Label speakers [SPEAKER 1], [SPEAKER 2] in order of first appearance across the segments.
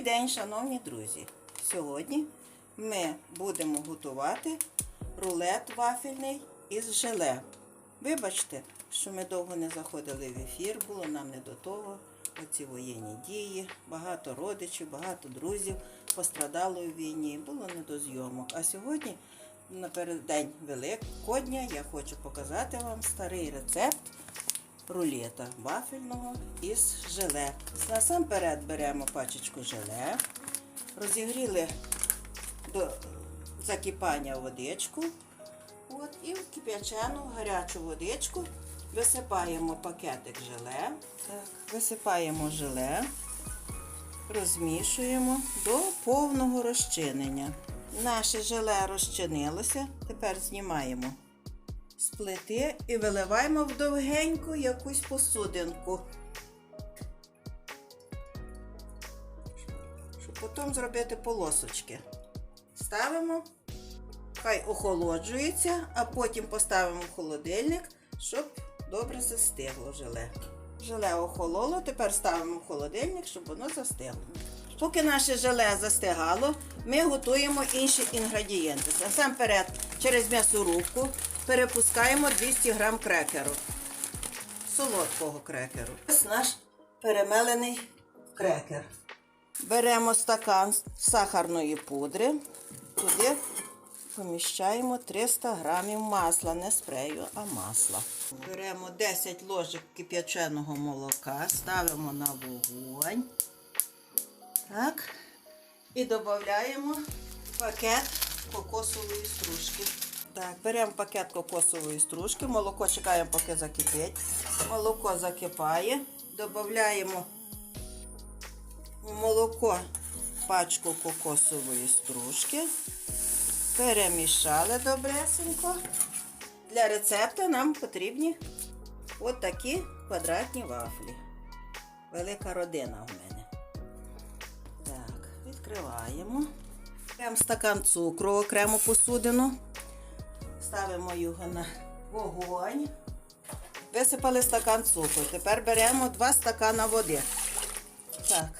[SPEAKER 1] Добрий день, шановні друзі! Сьогодні ми будемо готувати рулет вафельний із желе. Вибачте, що ми довго не заходили в ефір, було нам не до того. Оці воєнні дії, багато родичів, багато друзів пострадало у війні, було не до зйомок. А сьогодні, напереддень Великодня, я хочу показати вам старий рецепт рулета вафельного із желе. Насамперед беремо пачечку желе, розігріли до закипання водичку. От, і в кип'ячену гарячу водичку висипаємо пакетик желе, так, висипаємо желе, розмішуємо до повного розчинення. Наше желе розчинилося, тепер знімаємо з плити і виливаємо в довгеньку якусь посудинку. Щоб потім зробити полосочки. Ставимо, хай охолоджується, а потім поставимо в холодильник, щоб добре застигло желе. Желе охололо, тепер ставимо в холодильник, щоб воно застигло. Поки наше желе застигало, ми готуємо інші інгредієнти. Насамперед, через м'ясорубку перепускаємо 200 г крекеру. Солодкого крекеру. Ось наш перемелений крекер. Беремо стакан сахарної пудри, туди поміщаємо 300 г масла, не спрею, а масла. Беремо 10 ложок кип'яченого молока, ставимо на вогонь. Так. І додаємо пакет кокосової стружки. Так, беремо пакет кокосової стружки, молоко чекаємо, поки закипить. Молоко закипає. Додаємо в молоко пачку кокосової стружки. Перемішали добресенько. Для рецепту нам потрібні от квадратні вафлі. Велика родина в мене. Так, відкриваємо. Беремо стакан цукру, окрему посудину. Ставимо його на вогонь. Висипали стакан цукру. Тепер беремо 2 стакана води. Так.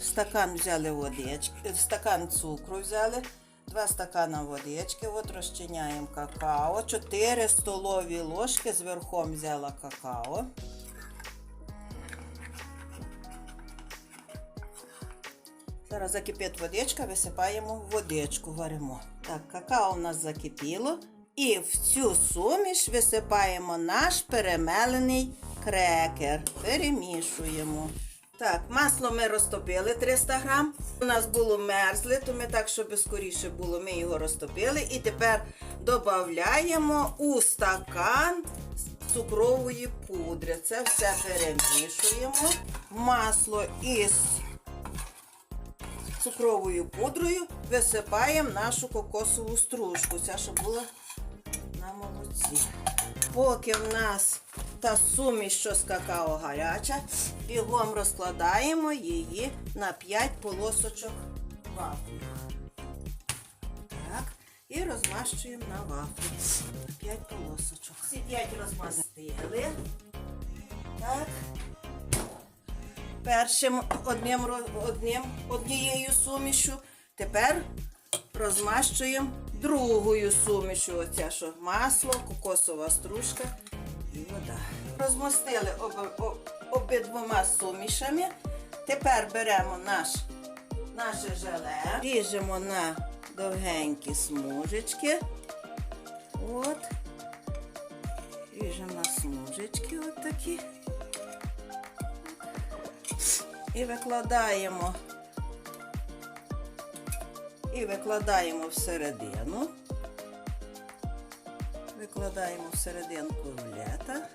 [SPEAKER 1] Стакан взяли водички, стакан цукру взяли, 2 стакана водички, от розчиняємо какао, 4 столові ложки зверхом взяла какао. Зараз закипить водичка, висипаємо водичку, варимо. Так, какао у нас закипіло. І в цю суміш висипаємо наш перемелений крекер. Перемішуємо. Так, масло ми розтопили 300 грам. У нас було мерзле, то ми так, щоб скоріше було, ми його розтопили. І тепер додаємо у стакан цукрової пудри. Це все перемішуємо. Масло із цукровою пудрою висипаємо нашу кокосову стружку. Ця, що була на молоці. Поки в нас та суміш, що з какао гаряча, бігом розкладаємо її на 5 полосочок вафлі. Так, і розмащуємо на вафлі. 5 полосочок. Всі 5 розмастили. Так. Першим одним, одним, однією сумішю. Тепер розмащуємо другою сумішю. Оця що масло, кокосова стружка і вода. Розмастили обидвома сумішами. Тепер беремо наш, наше желе, ріжемо на довгенькі смужечки. От. Ріжемо на смужечки от. І викладаємо. І викладаємо всередину. Викладаємо всерединку рулета.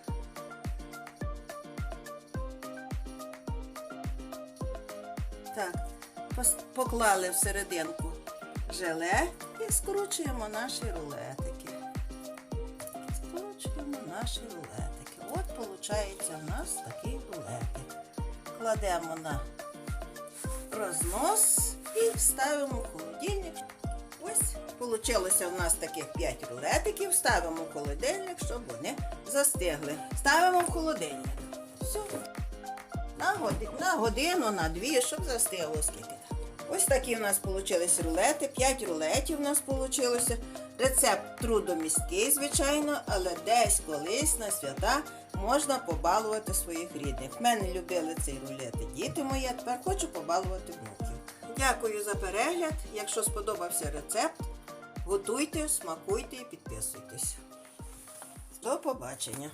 [SPEAKER 1] Так, поклали всерединку желе і скручуємо наші рулетики. Скручуємо наші рулетики. От виходить у нас такий рулетик кладемо на рознос і ставимо в холодильник. Ось Получилося у нас таких 5 рулетиків. Ставимо в холодильник, щоб вони застигли. Ставимо в холодильник. Все. на, годи, на годину, на дві, щоб застигло скільки. Ось такі у нас вийшли рулети, 5 рулетів у нас вийшло. Рецепт трудомісткий, звичайно, але десь колись на свята можна побалувати своїх рідних. В мене любили цей рулет діти мої, тепер хочу побалувати внуків. Дякую за перегляд. Якщо сподобався рецепт, готуйте, смакуйте і підписуйтесь. До побачення!